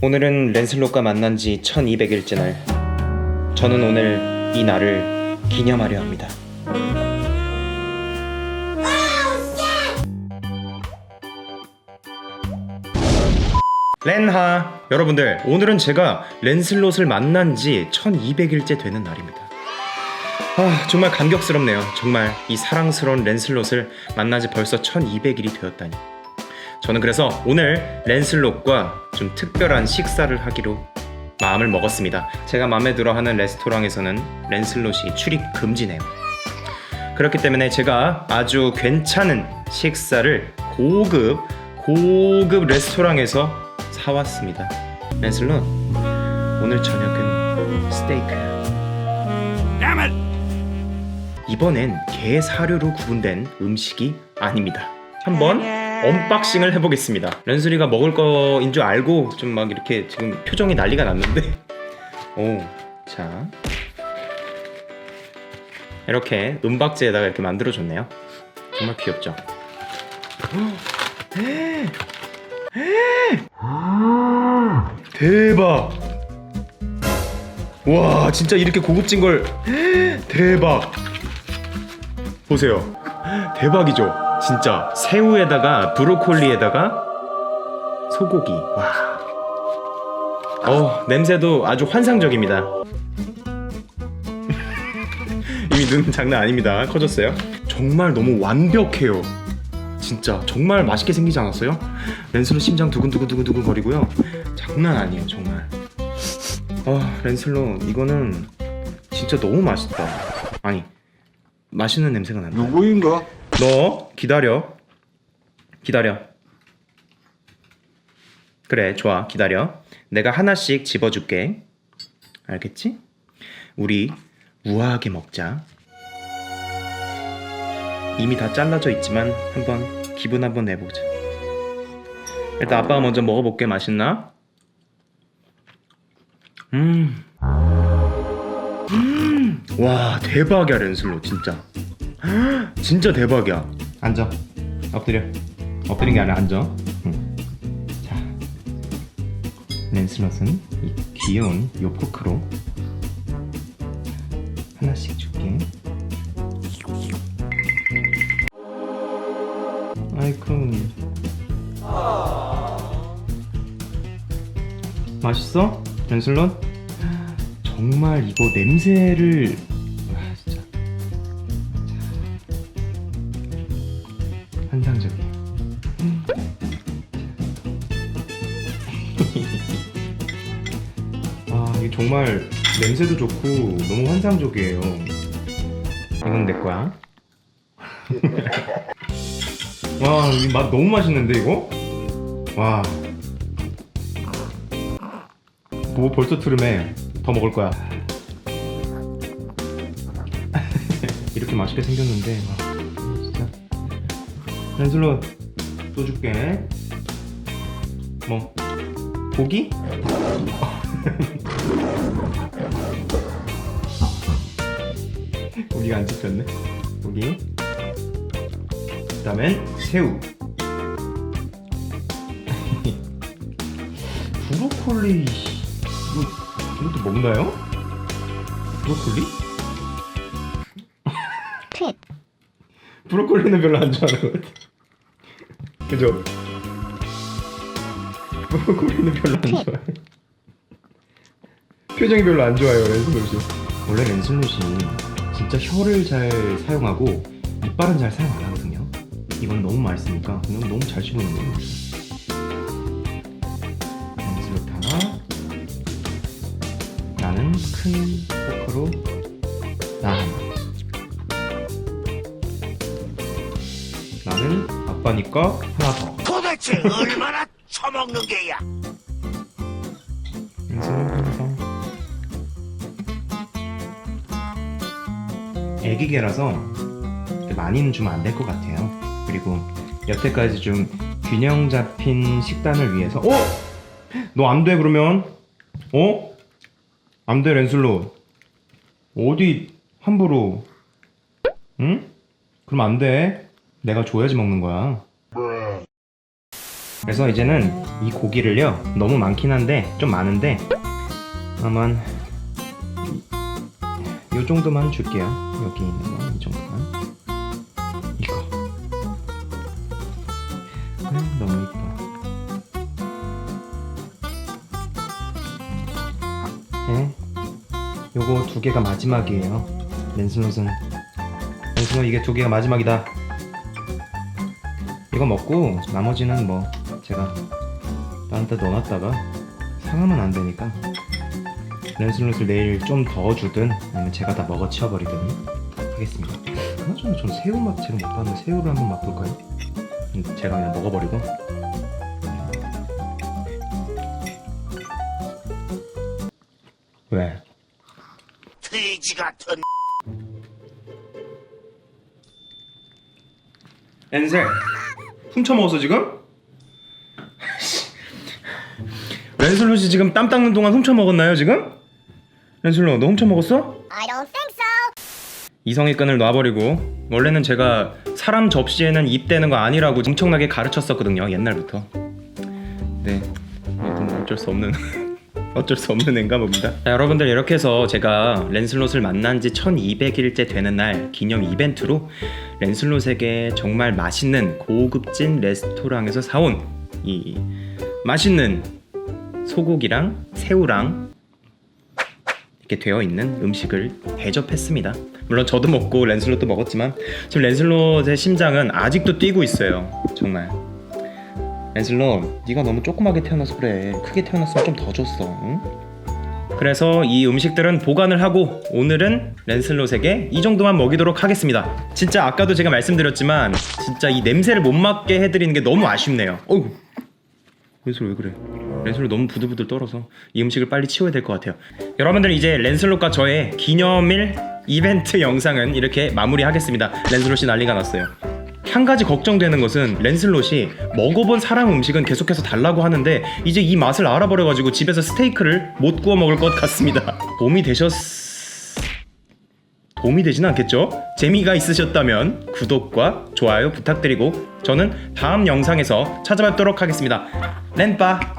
오늘은 랜슬롯과 만난 지 1200일째 날. 저는 오늘 이 날을 기념하려 합니다. 렌하 여러분들 오늘은 제가 랜슬롯을 만난 지 1200일째 되는 날입니다. 아 정말 감격스럽네요. 정말 이 사랑스러운 랜슬롯을 만난 지 벌써 1200일이 되었다니. 저는 그래서 오늘 랜슬롯과 좀 특별한 식사를 하기로 마음을 먹었습니다. 제가 마음에 들어하는 레스토랑에서는 랜슬롯이 출입 금지네요. 그렇기 때문에 제가 아주 괜찮은 식사를 고급 고급 레스토랑에서 사왔습니다. 랜슬롯 오늘 저녁은 스테이크야. 이번엔 게 사료로 구분된 음식이 아닙니다. 한번 언박싱을 해보겠습니다. 렌슬이가 먹을 거인 줄 알고 좀 막 이렇게 지금 표정이 난리가 났는데 오, 자 이렇게 은박지에다가 이렇게 만들어줬네요. 정말 귀엽죠? 대박! 와 진짜 이렇게 고급진 걸 대박! 보세요. 대박이죠. 진짜 새우에다가 브로콜리에다가 소고기. 와. 어 냄새도 아주 환상적입니다. 이미 눈 장난 아닙니다. 커졌어요. 정말 너무 완벽해요. 진짜 정말 맛있게 생기지 않았어요? 랜슬로 심장 두근두근두근두근 거리고요. 장난 아니에요 정말. 아 랜슬로 이거는 진짜 너무 맛있다. 아니 맛있는 냄새가 난다. 누구인가? 너 기다려. 기다려. 그래, 좋아. 기다려. 내가 하나씩 집어줄게. 알겠지? 우리 우아하게 먹자. 이미 다 잘라져 있지만 한번 기분 한번 내보자. 일단 아빠가 먼저 먹어볼게. 맛있나? 음. 음. 와, 대박이야, 렌슬로, 진짜. 진짜 대박이야. 앉아. 엎드려. 엎드린 게 아니라 앉아. 응. 자, 랜슬럿은 이 귀여운 요 포크로 하나씩 줄게. 아이쿠. 맛있어? 랜슬럿? 정말 이거 냄새를 정말 냄새도 좋고 너무 환상적이에요. 이건 내 거야. 와, 이 맛 너무 맛있는데 이거? 와. 뭐 벌써 트름해. 더 먹을 거야. 이렇게 맛있게 생겼는데 와, 진짜. 렌슬로 또 줄게. 뭐 고기? 고기가 안 집혔네. 고기. 그 다음엔 새우. 브로콜리. 이거 이것도 먹나요? 브로콜리? 팻. 브로콜리는 별로 안 좋아하는 것 같아. 그죠? 브로콜리는 별로 안 좋아해. 표정이 별로 안 좋아요, 랜슬롯이. 원래 랜슬롯이 진짜 혀를 잘 사용하고 이빨은 잘 사용 안 하거든요. 이건 너무 맛있으니까 그냥 너무 잘 씹어는 거예요. 하나. 나는 큰 포크로 나 하나. 나는 아빠니까 하나 더. 도대체 얼마나 처먹는 게야? 애기개라서 많이는 주면 안 될 것 같아요. 그리고 여태까지 좀 균형 잡힌 식단을 위해서 어? 너 안 돼 그러면? 어? 안 돼 렌슬로 어디 함부로 응? 그럼 안 돼. 내가 줘야지 먹는 거야. 그래서 이제는 이 고기를요 너무 많긴 한데 좀 많은데 아마 이 정도만 줄게요. 여기 있는 거 이 정도만. 이거. 음, 너무 이뻐. 네. 요거 두 개가 마지막이에요. 렌슬롯은 렌슬롯 이게 두 개가 마지막이다. 이거 먹고 나머지는 뭐 제가 딴데 넣어놨다가 상하면 안 되니까 렌슬롯을 내일 좀 더 주든 아니면 제가 다 먹어 치워버리든 하겠습니다. 그나저나 전 새우 맛 제가 못하는데 새우를 한번 맛볼까요? 음, 제가 그냥 먹어버리고 왜? 돼지 같은 엔셀 훔쳐 먹었어 지금? 렌슬롯이 지금 땀 닦는 동안 훔쳐 먹었나요 지금? 렌슬롯 너 훔쳐 먹었어? I don't think so. 이성의 끈을 놔버리고 원래는 제가 사람 접시에는 입 대는 거 아니라고 엄청나게 가르쳤었거든요 옛날부터 네 뭐 어쩔 수 없는 어쩔 수 없는 애인가 봅니다 자, 여러분들 이렇게 해서 제가 렌슬롯을 만난 지 1200일째 되는 날 기념 이벤트로 렌슬롯에게 정말 맛있는 고급진 레스토랑에서 사온 이 맛있는 소고기랑 새우랑 이렇게 되어 있는 음식을 대접했습니다. 물론 저도 먹고 렌슬롯도 먹었지만 지금 렌슬롯의 심장은 아직도 뛰고 있어요. 정말. 렌슬롯, 네가 너무 조그맣게 태어나서 그래. 크게 태어났으면 좀 더 줬어. 응? 그래서 이 음식들은 보관을 하고 오늘은 렌슬롯에게 이 정도만 먹이도록 하겠습니다. 진짜 아까도 제가 말씀드렸지만 진짜 이 냄새를 못 맡게 해드리는 게 너무 아쉽네요. 어우, 렌슬롯 왜 그래? 렌슬롯 너무 부들부들 떨어서 이 음식을 빨리 치워야 될 것 같아요. 여러분들 이제 렌슬롯과 저의 기념일 이벤트 영상은 이렇게 마무리하겠습니다. 렌슬롯이 난리가 났어요. 한 가지 걱정되는 것은 렌슬롯이 먹어본 사람 음식은 계속해서 달라고 하는데 이제 이 맛을 알아버려가지고 집에서 스테이크를 못 구워 먹을 것 같습니다. 도움이 되셨... 도움이 되지는 않겠죠? 재미가 있으셨다면 구독과 좋아요 부탁드리고 저는 다음 영상에서 찾아뵙도록 하겠습니다. 렌빠